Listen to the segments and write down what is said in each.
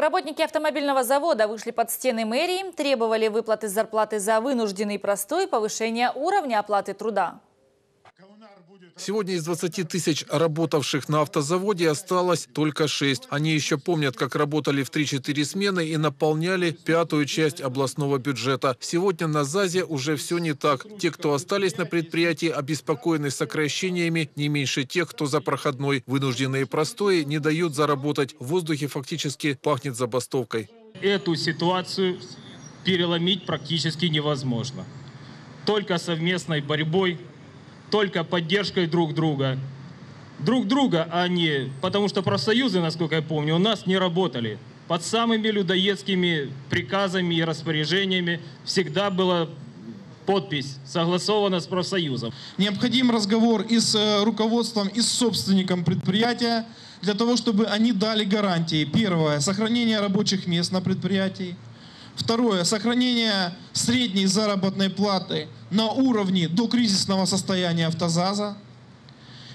Работники автомобильного завода вышли под стены мэрии, требовали выплаты зарплаты за вынужденный простой, повышение уровня оплаты труда. Сегодня из 20 тысяч работавших на автозаводе осталось только 6. Они еще помнят, как работали в 3-4 смены и наполняли пятую часть областного бюджета. Сегодня на ЗАЗе уже все не так. Те, кто остались на предприятии, обеспокоены сокращениями не меньше тех, кто за проходной. Вынужденные простои не дают заработать. В воздухе фактически пахнет забастовкой. Эту ситуацию переломить практически невозможно. Только совместной борьбой только поддержкой друг друга. Друг друга, а не... Потому что профсоюзы, насколько я помню, у нас не работали. Под самыми людоедскими приказами и распоряжениями всегда была подпись согласована с профсоюзом. Необходим разговор и с э, руководством, и с собственником предприятия, для того, чтобы они дали гарантии. Первое, сохранение рабочих мест на предприятии. Второе, сохранение средней заработной платы на уровне до кризисного состояния автозаза.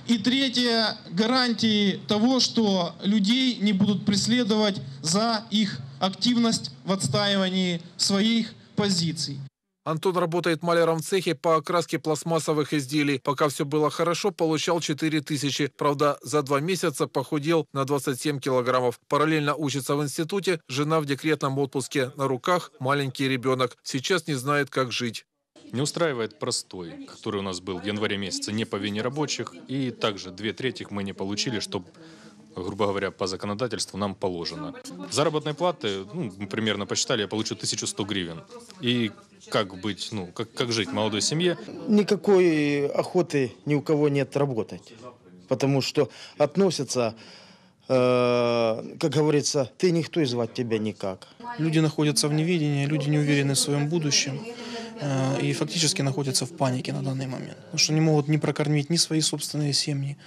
И третье, гарантии того, что людей не будут преследовать за их активность в отстаивании своих позиций. Антон работает маляром в цехе по окраске пластмассовых изделий. Пока все было хорошо, получал 4 тысячи. Правда, за два месяца похудел на 27 килограммов. Параллельно учится в институте, жена в декретном отпуске. На руках маленький ребенок. Сейчас не знает, как жить. Не устраивает простой, который у нас был в январе месяце, не по вине рабочих. И также две трети мы не получили, чтобы грубо говоря, по законодательству нам положено. Заработной платы, ну, мы примерно посчитали, я получу 1100 гривен. И как быть, ну, как, как жить молодой семье? Никакой охоты ни у кого нет работать, потому что относятся э, как говорится, ты никто и звать тебя никак. Люди находятся в неведении, люди не уверены в своем будущем и фактически находятся в панике на данный момент. Потому что не могут не прокормить ни свои собственные семьи,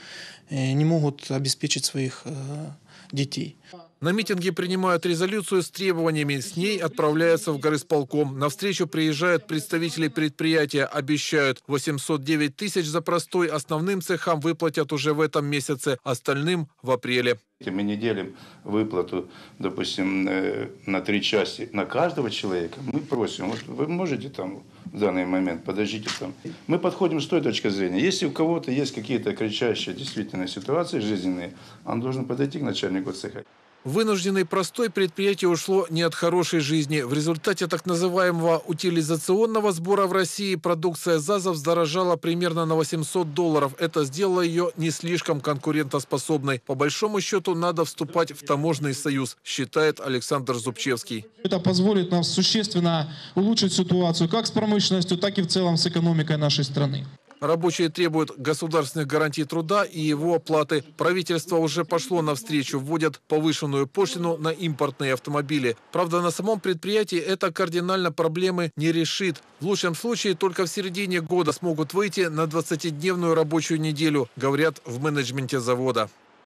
э, не могут обеспечить своих э, детей. На митинге принимают резолюцию с требованиями. С ней отправляются в горисполком. На встречу приезжают представители предприятия. Обещают 809 тысяч за простой. Основным цехам выплатят уже в этом месяце, остальным в апреле. Мы не делим выплату, допустим, э, на три части на каждого человека. Мы просим, вы можете там в данный момент, подождите там. Мы подходим с той точки зрения. Если у кого-то есть какие-то кричащие действительно ситуации жизненные, он должен подойти к начальнику цеха. Вынужденный простой предприятие ушло не от хорошей жизни. В результате так называемого утилизационного сбора в России продукция ЗАЗов дорожала примерно на 800 долларов. Это сделало ее не слишком конкурентоспособной. По большому счету надо вступать в таможенный союз, считает Александр Зубчевский. Это позволит нам существенно улучшить ситуацию как с промышленностью, так и в целом с экономикой нашей страны. Рабочие требуют государственных гарантий труда и его оплаты. Правительство уже пошло навстречу, вводят повышенную пошлину на импортные автомобили. Правда, на самом предприятии это кардинально проблемы не решит. В лучшем случае только в середине года смогут выйти на 20-дневную рабочую неделю, говорят в менеджменте завода.